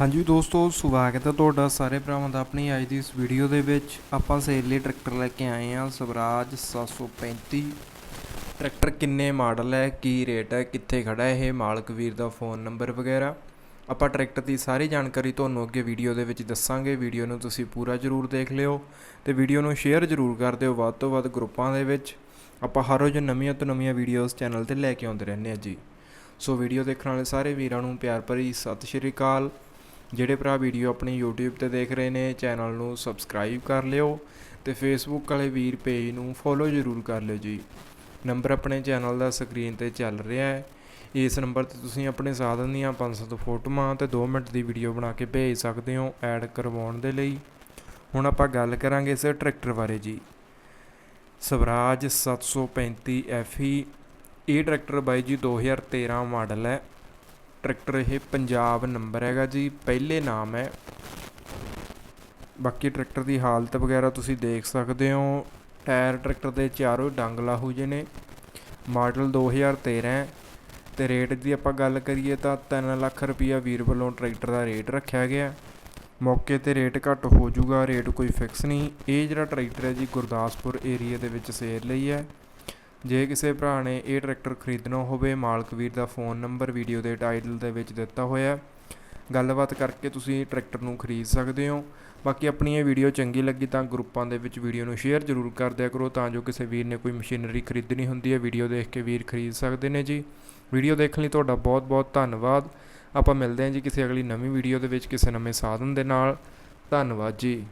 ਹਾਂਜੀ ਦੋਸਤੋ, ਸਵਾਗਤ ਹੈ ਤੁਹਾਡਾ ਸਾਰੇ ਭਰਾਵਾਂ ਦਾ ਆਪਣੀ ਅੱਜ ਦੀ ਇਸ ਵੀਡੀਓ ਦੇ ਵਿੱਚ। ਆਪਾਂ ਸੇਲ ਲਈ ਟਰੈਕਟਰ ਲੈ ਕੇ ਆਏ ਹਾਂ, ਸਵਰਾਜ 735 ਟਰੈਕਟਰ ਕਿੰਨੇ ਮਾਡਲ ਹੈ, ਕੀ ਰੇਟ ਹੈ, ਕਿੱਥੇ ਖੜਾ ਹੈ ਇਹ, ਮਾਲਕ ਵੀਰ ਦਾ ਫੋਨ ਨੰਬਰ ਵਗੈਰਾ। ਆਪਾਂ ਟਰੈਕਟਰ ਦੀ ਸਾਰੀ ਜਾਣਕਾਰੀ ਤੁਹਾਨੂੰ ਅੱਗੇ ਵੀਡੀਓ ਦੇ ਵਿੱਚ ਦੱਸਾਂਗੇ। ਵੀਡੀਓ ਨੂੰ ਤੁਸੀਂ ਪੂਰਾ ਜ਼ਰੂਰ ਦੇਖ ਲਿਓ ਤੇ ਵੀਡੀਓ ਨੂੰ ਸ਼ੇਅਰ ਜ਼ਰੂਰ ਕਰ ਦਿਓ ਵੱਧ ਤੋਂ ਵੱਧ ਗਰੁੱਪਾਂ ਦੇ ਵਿੱਚ। ਆਪਾਂ ਹਰ ਰੋਜ਼ ਨਵੀਆਂ ਤੋਂ ਨਵੀਆਂ ਵੀਡੀਓਜ਼ ਚੈਨਲ ਤੇ ਲੈ ਕੇ ਆਉਂਦੇ ਰਹਿੰਦੇ ਹਾਂ ਜੀ। ਸੋ ਵੀਡੀਓ ਦੇਖਣ ਵਾਲੇ ਸਾਰੇ ਵੀਰਾਂ ਨੂੰ ਪਿਆਰ ਭਰੀ ਸਤਿ ਸ਼੍ਰੀ ਅਕਾਲ। ਜਿਹੜੇ ਭਰਾ ਵੀਡੀਓ ਆਪਣੀ YouTube ਤੇ ਦੇਖ ਰਹੇ ਨੇ, ਚੈਨਲ ਨੂੰ ਸਬਸਕ੍ਰਾਈਬ ਕਰ ਲਿਓ ਤੇ Facebook ਵਾਲੇ ਵੀਰ ਪੇਜ ਨੂੰ ਫੋਲੋ ਜ਼ਰੂਰ ਕਰ ਲਿਓ ਜੀ। ਨੰਬਰ ਆਪਣੇ ਚੈਨਲ ਦਾ ਸਕਰੀਨ ਤੇ ਚੱਲ ਰਿਹਾ ਹੈ। ਇਸ ਨੰਬਰ ਤੇ ਤੁਸੀਂ ਆਪਣੇ ਸਾਧਨ ਦੀਆਂ 500 ਫੋਟੋਆਂ ਤੇ 2 ਮਿੰਟ ਦੀ ਵੀਡੀਓ ਬਣਾ ਕੇ ਭੇਜ ਸਕਦੇ ਹੋ ਐਡ ਕਰਵਾਉਣ ਦੇ ਲਈ। ਹੁਣ ਆਪਾਂ ਗੱਲ ਕਰਾਂਗੇ ਇਸ ਟਰੈਕਟਰ ਬਾਰੇ ਜੀ। ਸਵਰਾਜ 735 FE ਇਹ ਟਰੈਕਟਰ ਬਾਈ ਜੀ 2013 ਮਾਡਲ ਹੈ। ਟਰੈਕਟਰ ਇਹ ਪੰਜਾਬ ਨੰਬਰ ਹੈਗਾ ਜੀ, ਪਹਿਲੇ ਨਾਮ ਹੈ। ਬਾਕੀ ਟਰੈਕਟਰ ਦੀ ਹਾਲਤ ਵਗੈਰਾ ਤੁਸੀਂ ਦੇਖ ਸਕਦੇ ਹੋ। ਟਾਇਰ ਟਰੈਕਟਰ ਦੇ ਚਾਰੋਂ ਡੰਗ ਲਾਹੂ ਜੇ ਨੇ। ਮਾਡਲ 2013 ਹੈ ਤੇ ਰੇਟ ਦੀ ਆਪਾਂ ਗੱਲ ਕਰੀਏ ਤਾਂ 3 ਲੱਖ ਰੁਪਈਆ ਵੀਰ ਵੱਲੋਂ ਟਰੈਕਟਰ ਦਾ ਰੇਟ ਰੱਖਿਆ ਗਿਆ। ਮੌਕੇ ਤੇ ਰੇਟ ਘੱਟ ਹੋ ਜਾਊਗਾ, ਰੇਟ ਕੋਈ ਫਿਕਸ ਨਹੀਂ। ਇਹ ਜਿਹੜਾ ਟਰੈਕਟਰ ਹੈ ਜੀ, ਗੁਰਦਾਸਪੁਰ ਏਰੀਆ ਦੇ ਵਿੱਚ ਸੇਲ ਲਈ ਹੈ। ਜੇ ਕਿਸੇ ਭਰਾ ਨੇ ਇਹ ਟਰੈਕਟਰ ਖਰੀਦਣਾ ਹੋਵੇ, ਮਾਲਕ ਵੀਰ ਦਾ ਫੋਨ ਨੰਬਰ ਵੀਡੀਓ ਦੇ ਟਾਈਟਲ ਦੇ ਵਿੱਚ ਦਿੱਤਾ ਹੋਇਆ ਹੈ। ਗੱਲਬਾਤ ਕਰਕੇ ਤੁਸੀਂ ਟਰੈਕਟਰ ਨੂੰ ਖਰੀਦ ਸਕਦੇ ਹੋ। ਬਾਕੀ ਆਪਣੀ ਇਹ ਵੀਡੀਓ ਚੰਗੀ ਲੱਗੀ ਤਾਂ ਗਰੁੱਪਾਂ ਦੇ ਵਿੱਚ ਵੀਡੀਓ ਨੂੰ ਸ਼ੇਅਰ ਜ਼ਰੂਰ ਕਰ ਦਿਆ ਕਰੋ ਤਾਂ ਜੋ ਕਿਸੇ ਵੀਰ ਨੇ ਕੋਈ ਮਸ਼ੀਨਰੀ ਖਰੀਦਣੀ ਹੁੰਦੀ ਹੈ, ਵੀਡੀਓ ਦੇਖ ਕੇ ਵੀਰ ਖਰੀਦ ਸਕਦੇ ਨੇ ਜੀ। ਵੀਡੀਓ ਦੇਖਣ ਲਈ ਤੁਹਾਡਾ ਬਹੁਤ ਬਹੁਤ ਧੰਨਵਾਦ। ਆਪਾਂ ਮਿਲਦੇ ਹਾਂ ਜੀ ਕਿਸੇ ਅਗਲੀ ਨਵੀਂ ਵੀਡੀਓ ਦੇ ਵਿੱਚ ਕਿਸੇ ਨਵੇਂ ਸਾਧਨ ਦੇ ਨਾਲ। ਧੰਨਵਾਦ ਜੀ।